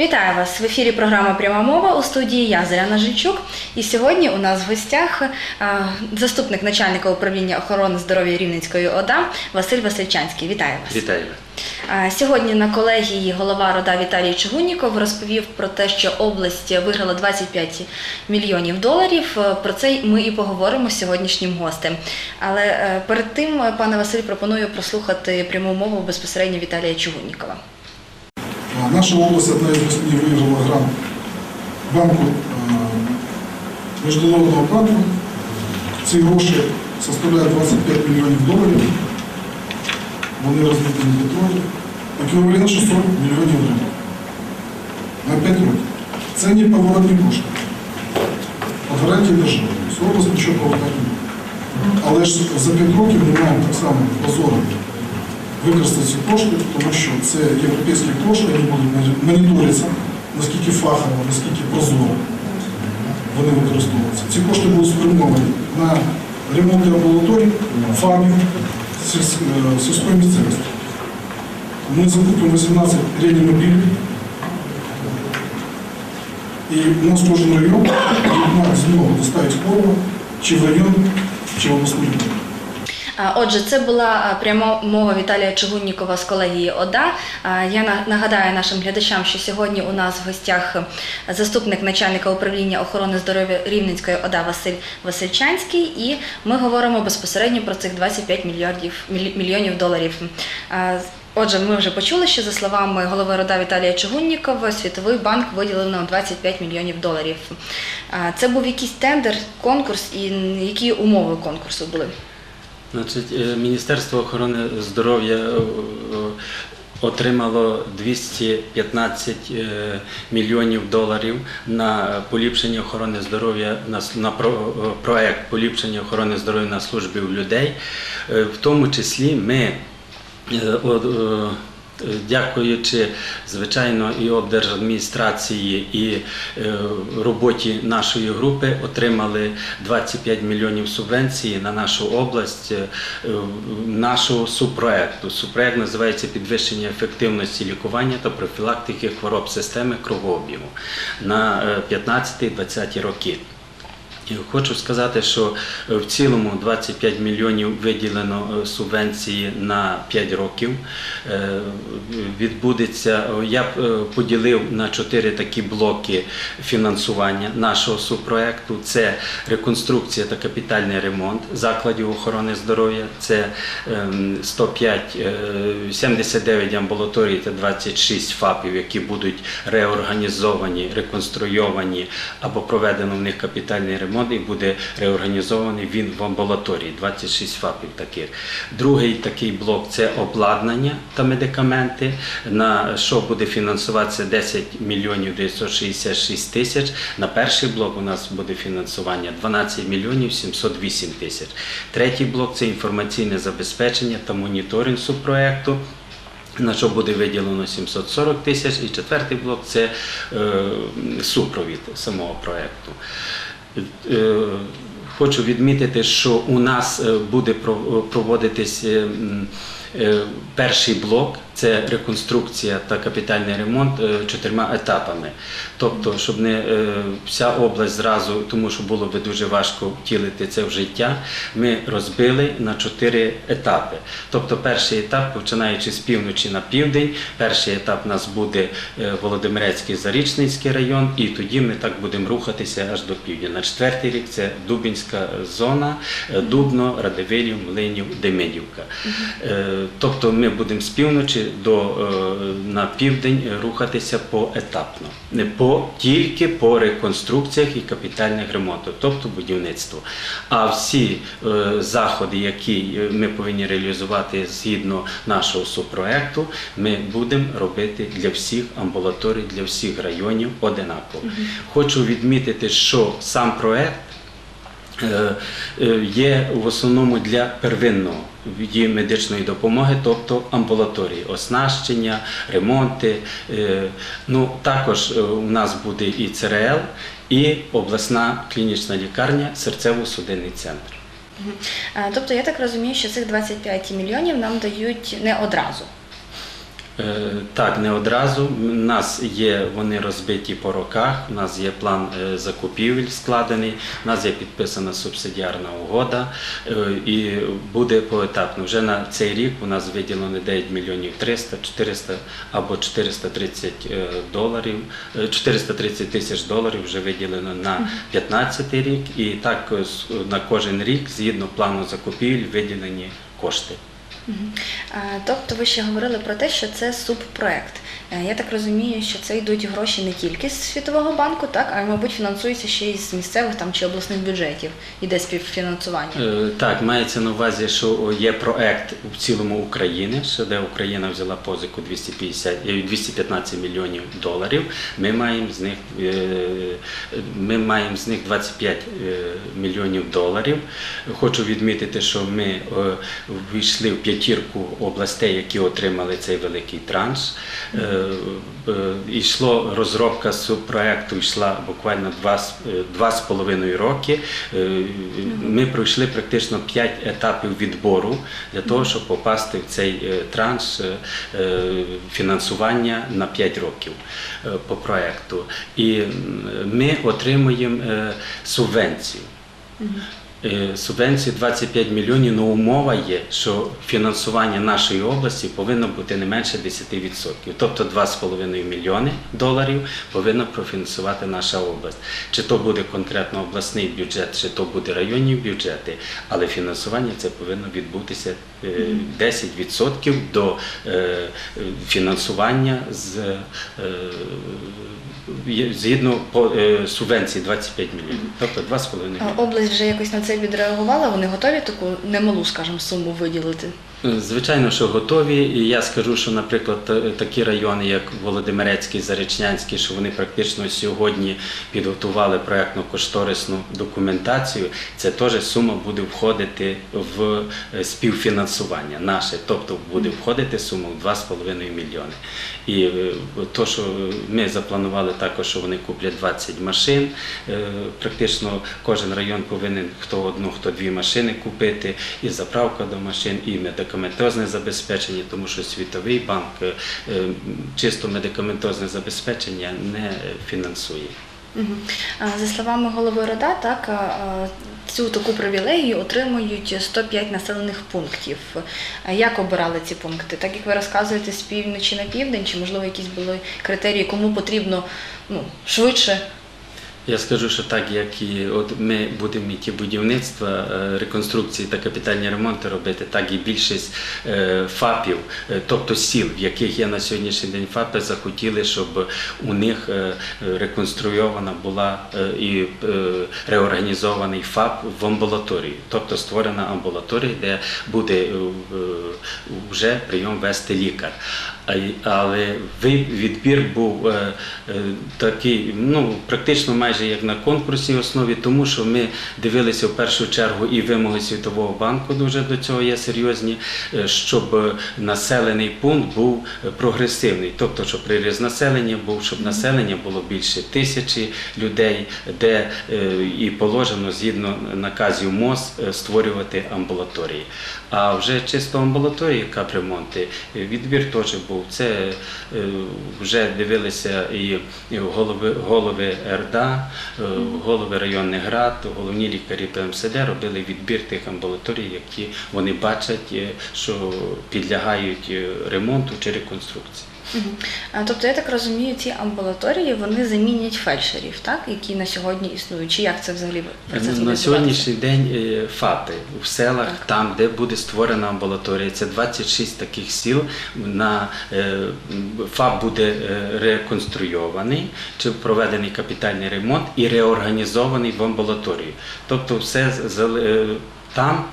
Вітаю вас в ефірі. Програма Пряма мова у студії я Заряна Жильчук. І сьогодні у нас в гостях е, заступник начальника управління охорони здоров'я Рівненської ОДА Василь Васильчанський. Вітаю вас. Вітаю. Е, Сьогодні на колегії голова РОДА Віталій Чугунніков розповів про те, що область виграла 25 мільйонів доларів. Е, Про це ми і поговоримо з сьогоднішнім гостем. Але перед тим, пане Василь, пропоную прослухати пряму мову безпосередньо Віталія Чугуннікова. Наша область одна из восьми выиграла грант банку Міжнародного банку. Ці гроші составляють 25 мільйонів доларів. Вони розбиті на Петрові. Еквівалент 600 мільйонів гривень. На 5 років. Це не поворотні кошти. По гарантії держави. Область нічого повертати. Але ж за 5 років ми маємо так само прозоро використати ці кошти, тому що це європейські кошти, вони будуть моніторитися, наскільки фахово, наскільки прозоро вони використовуються. Ці кошти будуть спрямовані на ремонт амбулаторій, сільсь- е, сільської місцевості. Ми закупимо 18 реанімобілів, і у нас кожен район має змогу доставити хворого чи в район, чи в обласну лікарню. Отже, це була пряма мова Віталія Чугуннікова з колегії ОДА. Я нагадаю нашим глядачам, що сьогодні у нас в гостях е, заступник начальника управління охорони здоров'я Рівненської ОДА Василь Васильчанський, і ми говоримо безпосередньо про цих 25 мільярдів мільйонів доларів. Отже, ми вже почули, що за словами голови РОДА Віталія Чугуннікова, Світовий банк виділив нам 25 мільйонів доларів. Це був якийсь тендер, конкурс, і які умови конкурсу були? Значить, е, Міністерство охорони здоров'я е, е, отримало 215 е, мільйонів доларів на поліпшення охорони здоров'я на, на про- проект поліпшення охорони здоров'я на службі у людей. В тому числі ми Дякуючи, звичайно, і облдержадміністрації, і е, роботі нашої групи отримали 25 мільйонів субвенції на нашу область е, е, нашого субпроекту. Субпроект називається підвищення ефективності лікування та профілактики хвороб системи кровообігу на е, 15-20 роки. Хочу сказати, що е, в цілому 25 мільйонів виділено е, субвенції на 5 років. Е, Відбудеться, я поділив на чотири такі блоки фінансування нашого субпроекту. Це реконструкція та капітальний ремонт закладів охорони здоров'я, це ем, 105, е, 79 амбулаторій та 26 ФАПів, які будуть реорганізовані, реконструйовані або проведено в них капітальний ремонт і буде реорганізований він в амбулаторії, 26 ФАПів таких. Другий такий блок це обладнання та медикаменти, на що буде фінансуватися 10 мільйонів 966 тисяч. На перший блок у нас буде фінансування 12 мільйонів 708 тисяч. Третій блок це інформаційне забезпечення та моніторинг субпроекту на що буде виділено 740 тисяч, і четвертий блок це е, супровід самого проєкту. Е, Хочу відмітити, що у нас е, буде про- проводитись е, перший блок це реконструкція та капітальний ремонт е, чотирма етапами. Тобто, щоб не е, вся область зразу, тому що було би дуже важко втілити це в життя, ми розбили на чотири етапи. Тобто, перший етап, починаючи з півночі на південь, перший етап у нас буде е, Володимирецький Зарічницький район, і тоді ми так будемо рухатися аж до півдня. На четвертий рік це Дубінська зона, Дубно, Радивилів, Млинів, Демидівка. Тобто ми будемо з півночі до, е, на південь рухатися поетапно. Не по, тільки по реконструкціях і капітальних ремонтах, тобто будівництво. А всі е, заходи, які е, ми повинні реалізувати згідно нашого субпроекту, ми будемо робити для всіх амбулаторій, для всіх районів одинаково. Хочу відмітити, що сам проект є в основному для первинного відділу медичної допомоги, тобто амбулаторії, оснащення, ремонти. Е, Ну, також е, у нас буде і ЦРЛ, і обласна клінічна лікарня, серцево-судинний центр. Е, Тобто я так розумію, що цих 25 мільйонів нам дають не одразу. Е, Так, не одразу. У нас є вони розбиті по роках. У нас є план е, закупівель складений. У нас є підписана субсидіарна угода е, і буде поетапно. Вже на цей рік у нас виділено 9 мільйонів 300, 400 або 430 е, доларів. е, 430 тисяч доларів вже виділено на 15 рік. І так на кожен рік, згідно плану закупівель, виділені кошти. Тобто ви ще говорили про те, що це субпроект. Е, Я так розумію, що це йдуть гроші не тільки з Світового банку, так, а мабуть, фінансуються ще й з місцевих там чи обласних бюджетів. Іде співфінансування. Е, Так, мається на увазі, що є проект в цілому України, що де Україна взяла позику 250, е, 215 мільйонів доларів. Ми маємо з них е, ми маємо з них 25 е, мільйонів доларів. Хочу відмітити, що ми е, ввійшли в п'ятірку областей, які отримали цей великий транш. Е, е, Йшло розробка субпроекту, йшла буквально два, з- е, два з половиною роки. Ми пройшли практично п'ять етапів відбору для того, щоб попасти в цей транш фінансування на 5 років по проекту. І ми отримуємо е, субвенцію. Е, Субвенції 25 мільйонів, але умова є, що фінансування нашої області повинно бути не менше 10%. Тобто 2,5 мільйони доларів повинна профінансувати наша область. Чи то буде конкретно обласний бюджет, чи то буде районні бюджети, але фінансування це повинно відбутися е, 10% до е, фінансування з е, згідно по е, субвенції 25 мільйонів, тобто 2,5 А мільйони. Область вже якось на це відреагувала, вони готові таку немалу, скажімо, суму виділити. Звичайно, що готові. І я скажу, що, наприклад, такі райони, як Володимирецький, Заречнянський, що вони практично сьогодні підготували проєктно-кошторисну документацію. Це теж сума буде входити в е, співфінансування наше, тобто буде входити сума в 2,5 мільйони. І е, то, що ми запланували також, що вони куплять 20 машин. Е, Практично кожен район повинен хто одну, хто дві машини купити, і заправка до машин, і медикаментозне забезпечення, тому що Світовий банк е, чисто медикаментозне забезпечення не фінансує. За словами голови РОДА, так цю таку привілегію отримують 105 населених пунктів. Як обирали ці пункти? Так як ви розказуєте з півночі на південь, чи можливо якісь були критерії, кому потрібно ну, швидше? Я скажу, що так як і от ми будемо і ті будівництва, е, реконструкції та капітальні ремонти робити, так і більшість е, ФАПів, е, тобто сіл, в яких є на сьогоднішній день ФАПи, захотіли, щоб у них реконструйована була і реорганізований ФАП в амбулаторії, тобто створена амбулаторія, де буде вже прийом вести лікар. Але відбір був такий, ну практично майже як на конкурсній основі, тому що ми дивилися в першу чергу і вимоги Світового банку дуже до цього є серйозні, е, щоб е, населений пункт був е, прогресивний, тобто, щоб приріз населення був, щоб населення було більше тисячі людей, де і положено згідно наказів МОЗ створювати амбулаторії. А вже чисто амбулаторії капремонти, відбір теж був. Це вже дивилися і і голови, голови РДА, е, голови районних рад, головні лікарі ПМСД робили відбір тих амбулаторій, які вони бачать, е, що підлягають е, ремонту чи реконструкції. А, Тобто, я так розумію, ці амбулаторії вони замінять фельдшерів, так, які на сьогодні існують. Чи як це взагалі процес буде На сьогоднішній день е, ФАПи в селах, Так. там, де буде створена амбулаторія, це 26 таких сіл. На е, ФАП буде е, реконструйований чи проведений капітальний ремонт і реорганізований в амбулаторію. Тобто, все там.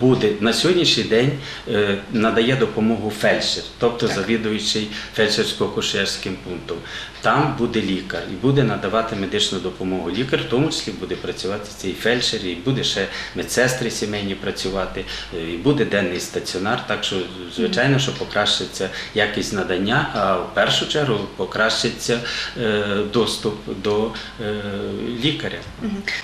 Буде на сьогоднішній день е, надає допомогу фельдшер, тобто Так. завідуючий фельдшерсько-кушерським пунктом. Там буде лікар і буде надавати медичну допомогу. Лікар в тому числі буде працювати цей фельдшер, і буде ще медсестри сімейні працювати, е, і буде денний стаціонар. Так що, звичайно, що покращиться якість надання, а в першу чергу покращиться е, доступ до лікаря.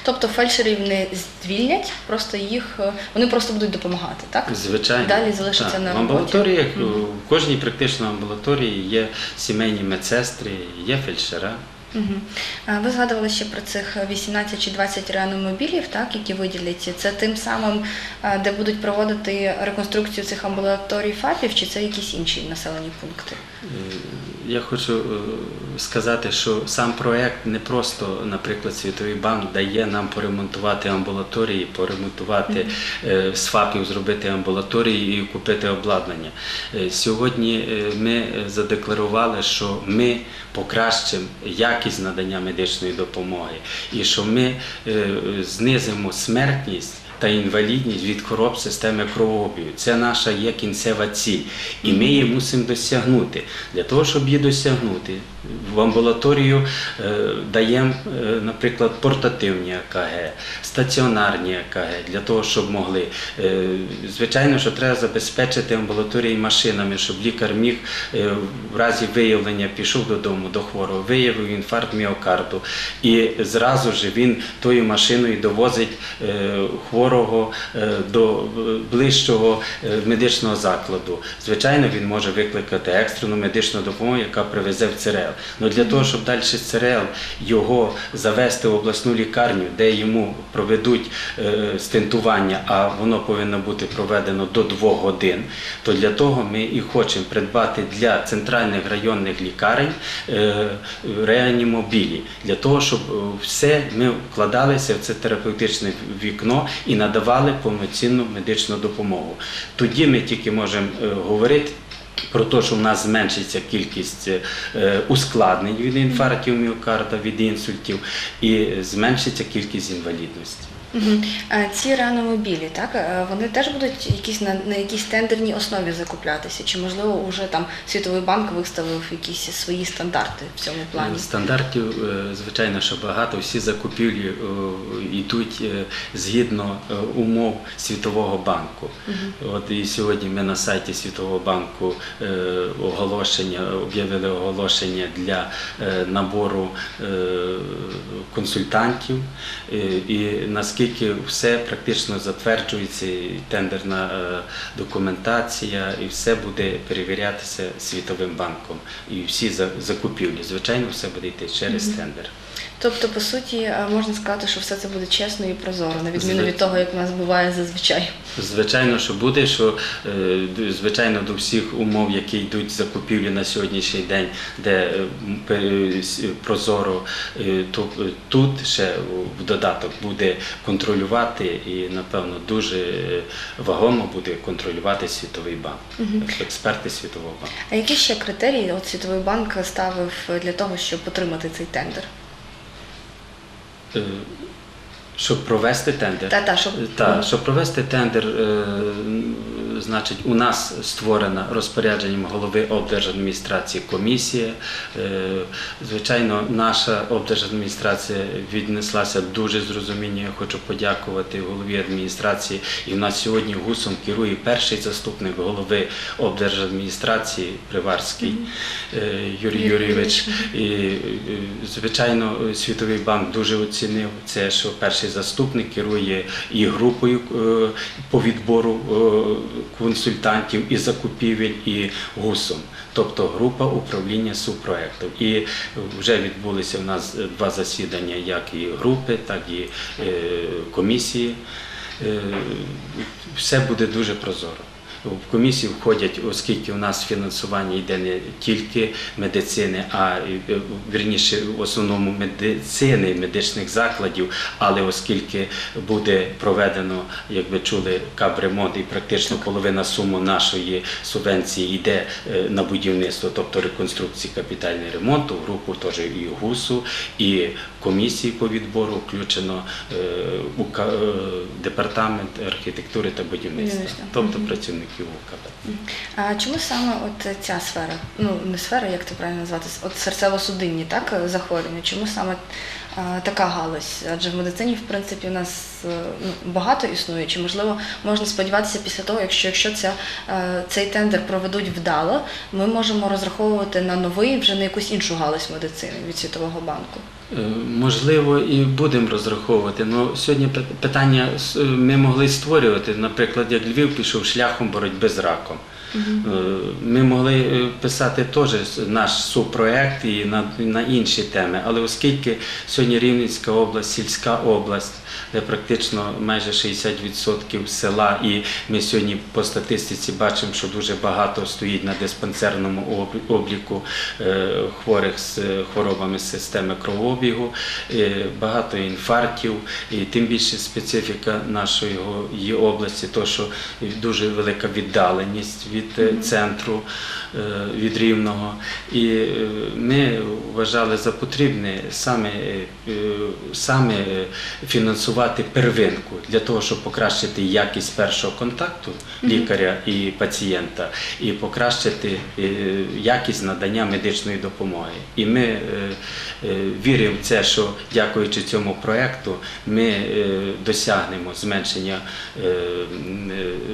Тобто фельдшерів не звільнять, просто їх вони просто просто будуть допомагати, так? Звичайно. Далі залишаться Так. на В роботі. амбулаторіях, в кожній практично амбулаторії є сімейні медсестри, є фельдшера. А Ви згадували ще про цих 18 чи 20 реанімобілів, так, які виділять. Це тим самим, де будуть проводити реконструкцію цих амбулаторій ФАПів, чи це якісь інші населені пункти? Е, Я хочу е, сказати, що сам проект не просто, наприклад, Світовий банк дає нам поремонтувати амбулаторії, поремонтувати е, з ФАПів, зробити амбулаторії і купити обладнання. Е, Сьогодні е, ми задекларували, що ми покращимо якість надання медичної допомоги і що ми е, знизимо смертність. Та інвалідність від хвороб системи кровообігу. Це наша є кінцева ціль. І ми її мусимо досягнути. Для того, щоб її досягнути, в амбулаторію е, даємо, е, наприклад, портативні АКГ, стаціонарні АКГ, для того, щоб могли. Е, звичайно, що треба забезпечити амбулаторії машинами, щоб лікар міг в разі виявлення пішов додому до хворого, виявив інфаркт міокарду, і зразу ж він тою машиною довозить е, хворого е, до е, ближчого е, медичного закладу. Звичайно, він може викликати екстрену медичну допомогу, яка привезе в ЦРЛ. Ну для того, щоб далі ЦРЛ його завести в обласну лікарню, де йому проведуть стентування, а воно повинно бути проведено до двох годин, то для того ми і хочемо придбати для центральних районних лікарень реанімобілі, для того, щоб все ми вкладалися в це терапевтичне вікно і надавали повноцінну медичну допомогу. Тоді ми тільки можемо е, говорити. Про те, що в нас зменшиться кількість е, ускладнень від інфарктів міокарда, від інсультів, і зменшиться кількість інвалідності. А Ці реанімобілі, так, вони теж будуть якісь на, на якійсь тендерній основі закуплятися? Чи можливо вже там Світовий банк виставив якісь свої стандарти в цьому плані? Стандартів, е, звичайно, що багато. Всі закупівлі е, йдуть е, згідно умов Світового банку. От і сьогодні ми на сайті Світового банку оголошення об'явили оголошення для набору консультантів. І наскільки все практично затверджується, і тендерна е, документація, і все буде перевірятися Світовим банком. І всі закупівлі, звичайно, все буде йти через тендер. Тобто, по суті, е, можна сказати, що все це буде чесно і прозоро, на відміну від того, як в нас буває зазвичай. Звичайно, що буде, що е, звичайно до всіх умов, які йдуть закупівлі на сьогоднішній день, де е, прозоро, то тут ще в додаток буде контролювати і, напевно, дуже вагомо буде контролювати Світовий банк, експерти Світового банку. А які ще критерії от Світовий банк ставив для того, щоб отримати цей тендер? Е, Щоб провести тендер. Та та щоб Так, щоб провести тендер, е, значить, у нас створена розпорядженням голови облдержадміністрації комісія. Е, Звичайно, наша облдержадміністрація віднеслася дуже з розумінням. Я хочу подякувати голові адміністрації. І в нас сьогодні гусом керує перший заступник голови облдержадміністрації Приварський е, Юрій Юрій Юрійович. І, е, звичайно, Світовий банк дуже оцінив це, що перший заступник керує і групою по відбору консультантів і закупівель, і ГУСом, тобто група управління субпроектів. І вже відбулися в нас два засідання, як і групи, так і е, комісії. Е, Все буде дуже прозоро. В комісію входять, оскільки у нас фінансування йде не тільки медицини, а е, вірніше в основному медицини, медичних закладів, але оскільки буде проведено, як ви чули, капремонт і практично половина суми нашої субвенції йде е, на будівництво, тобто реконструкції капітальний ремонт, у групу теж і ГУСу, і комісії по відбору включено е, у департамент архітектури та будівництва, тобто Мгм. УКП. А чому саме от ця сфера? Ну не сфера, як це правильно назвати, от серцево-судинні, так захворювання? Чому саме така галузь? Адже в медицині, в принципі, у нас е, ну, багато існує. Чи можливо можна сподіватися після того, якщо, якщо ця, е, цей тендер проведуть вдало, ми можемо розраховувати на новий вже на якусь іншу галузь медицини від Світового банку? Е, Можливо, і будемо розраховувати. Ну, сьогодні пи- питання е, ми могли створювати, наприклад, як Львів пішов шляхом боротьби з раком. Е, Ми могли е, писати теж наш супроект і на, на інші теми, але оскільки сьогодні Рівненська область, сільська область, де практично майже 60% села, і ми сьогодні по статистиці бачимо, що дуже багато стоїть на диспансерному обліку е, хворих з хворобами системи кровообігу, багато інфарктів, і тим більше специфіка нашої області, то що дуже велика віддаленість від е, центру, е, від рівного. І е, ми вважали за потрібне саме, саме фінансувати первинку для того, щоб покращити якість першого контакту лікаря і пацієнта, і покращити якість надання медичної допомоги. І ми віримо в це, що дякуючи цьому проекту, ми досягнемо зменшення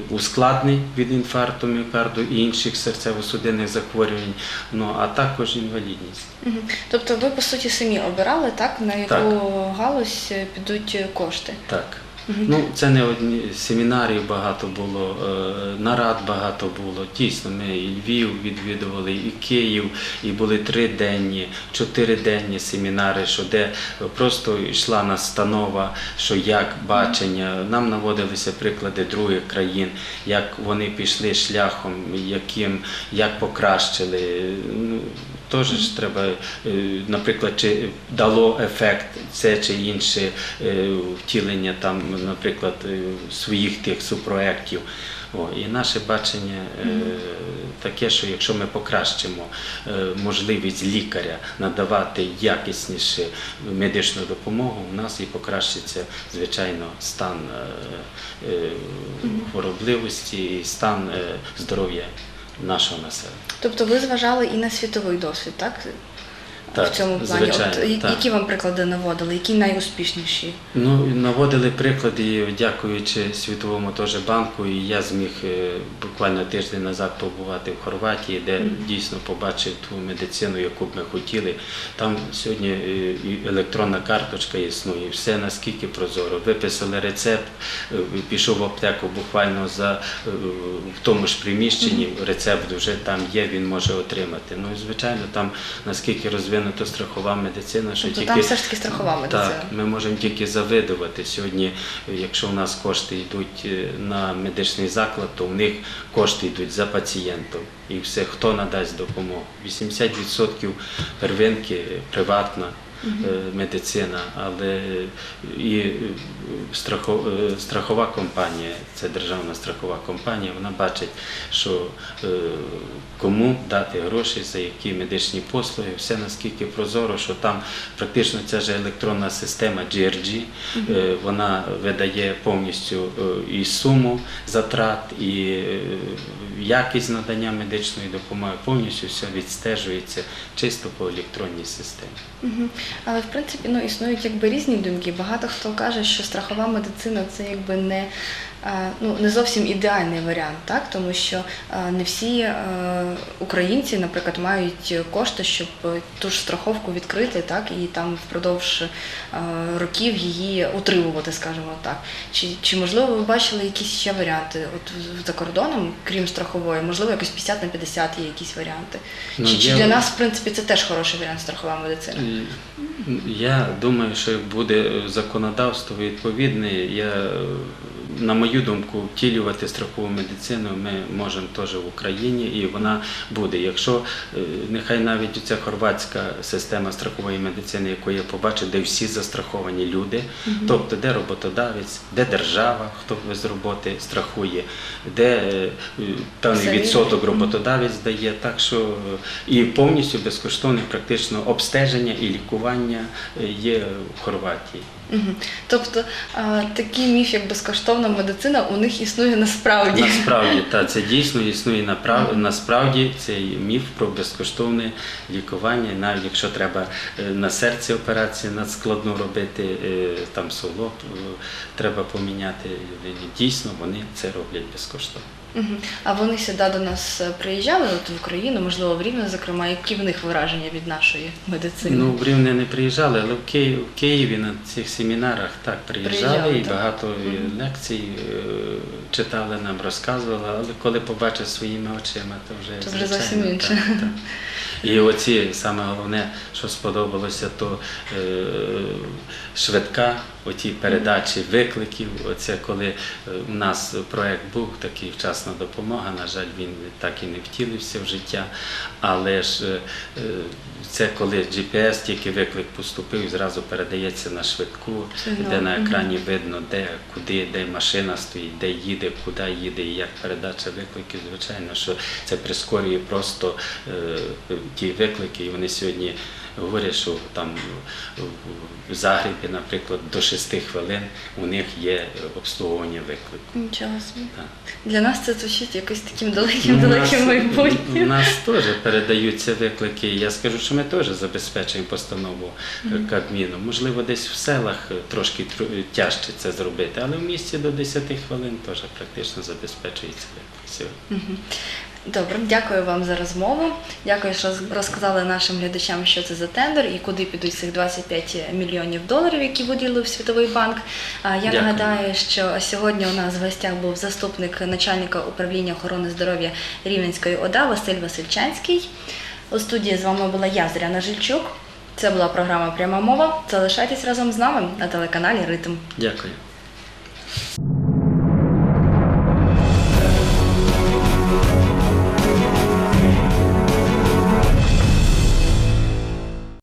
ускладнень від інфаркту, міокарду і інших серцево-судинних захворювань, ну а також інвалідність. Угу. Тобто ви по суті самі обирали так, на яку Так. галузь е, підуть кошти? Так. Ну, це не одні семінарів багато було, е, нарад багато було. Дійсно, ми і Львів відвідували, і Київ, і були триденні, чотириденні семінари, що де просто йшла настанова, що як бачення. Нам наводилися приклади других країн, як вони пішли шляхом, яким як покращили. Теж ж треба, е, наприклад, чи дало ефект це чи інше е, втілення там, наприклад, е, своїх тих супроєктів. О, і наше бачення е, таке, що якщо ми покращимо е, можливість лікаря надавати якісніше медичну допомогу, у нас і покращиться, звичайно, стан е, е, хворобливості і стан е, здоров'я нашого населення. Тобто ви зважали і на світовий досвід, так? Так, в цьому плані. звичайно, От, так. які вам приклади наводили, які найуспішніші? Ну, наводили приклади, дякуючи Світовому теж банку, і я зміг е, буквально тиждень назад побувати в Хорватії, де дійсно побачив ту медицину, яку б ми хотіли. Там сьогодні е, і електронна карточка існує, все наскільки прозоро. Виписали рецепт, е, пішов в аптеку буквально за в тому ж приміщенні. Рецепт вже там є, він може отримати. Ну і звичайно, там наскільки розвинута страхова медицина, що Тобто тільки там все ж таки страхова медицина. так, ми можемо тільки завидувати. Сьогодні, якщо у нас кошти йдуть е, на медичний заклад, то у них кошти йдуть за пацієнтом. І все, хто надасть допомогу. 80% первинки приватна медицина, але і е, е, страхова компанія, це державна страхова компанія, вона бачить, що е, кому дати гроші, за які медичні послуги, все наскільки прозоро, що там практично ця ж електронна система GRG, е, вона видає повністю е, і суму затрат, і е, якість надання медичної допомоги, повністю все відстежується чисто по електронній системі. Але в принципі ну, існують якби різні думки. Багато хто каже, що страхова медицина це якби не, е, ну, не зовсім ідеальний варіант, так? тому що е, не всі е, українці, наприклад, мають кошти, щоб ту ж страховку відкрити, так, і там впродовж років її утримувати, скажімо так. Чи, чи можливо ви бачили якісь ще варіанти от за кордоном, крім страхової, можливо, якось 50 на 50 є якісь варіанти? Ну, чи, чи для нас, в принципі, це теж хороший варіант страхова медицина? Я думаю, що буде законодавство відповідне, я, на мою думку, втілювати страхову медицину ми можемо теж в Україні, і вона буде. Якщо е, нехай навіть ця хорватська система страхової медицини, яку я побачив, де всі застраховані люди, тобто де роботодавець, де держава, хто без роботи страхує, де е, певний відсоток роботодавець дає, так що е, і повністю безкоштовне практично обстеження і лікування є в Хорватії. Тобто а, такий міф, як безкоштовна медицина, у них існує насправді. Насправді, та це дійсно існує направ... насправді цей міф про безкоштовне лікування. Навіть якщо треба е, на серці операцію надскладну робити, е, там суглоб е, треба поміняти. Дійсно, вони це роблять безкоштовно. Мгм. А вони сюди до нас е, приїжджали от в Україну, можливо, в Рівне, зокрема, які в них враження від нашої медицини? Ну, в Рівне не приїжджали, але в Києві, в Києві на цих семінарах так приїжджали Приїжджали, і так. багато Мгм. лекцій е, читали нам, розказували, але коли побачив своїми очима, то вже, То вже зовсім інше. Так, так. І оці саме головне, що сподобалося, то е, швидка, оті передачі викликів. Оце коли е, у нас проект був такий вчасна допомога. На жаль, він так і не втілився в життя. Але ж е, е, це коли GPS, тільки виклик поступив, і зразу передається на швидку, де на екрані видно, де, куди, де машина стоїть, де їде, куди їде і як передача викликів. Звичайно, що це прискорює просто е, ті виклики, і вони сьогодні говорять, що там в- в Загребі, наприклад, до 6 хвилин у них є обслуговування виклику. Нічого собі. Так. Для нас це звучить якось таким Ну, далеким у нас- теж передаються виклики. Я скажу, що ми теж забезпечуємо постанову е, Кабміну. Можливо, десь в селах е, трошки тру- тяжче це зробити, але в місті до 10 хвилин теж практично забезпечується виклик сьогодні. Добре, дякую вам за розмову. Дякую, що розказали нашим глядачам, що це за тендер і куди підуть цих 25 мільйонів доларів, які виділив Світовий банк. Я Дякую. нагадаю, що сьогодні у нас в гостях був заступник начальника управління охорони здоров'я Рівненської ОДА Василь Васильчанський. У студії з вами була я, Зоряна Жильчук. Це була програма Пряма мова. Залишайтесь разом з нами на телеканалі Ритм. Дякую.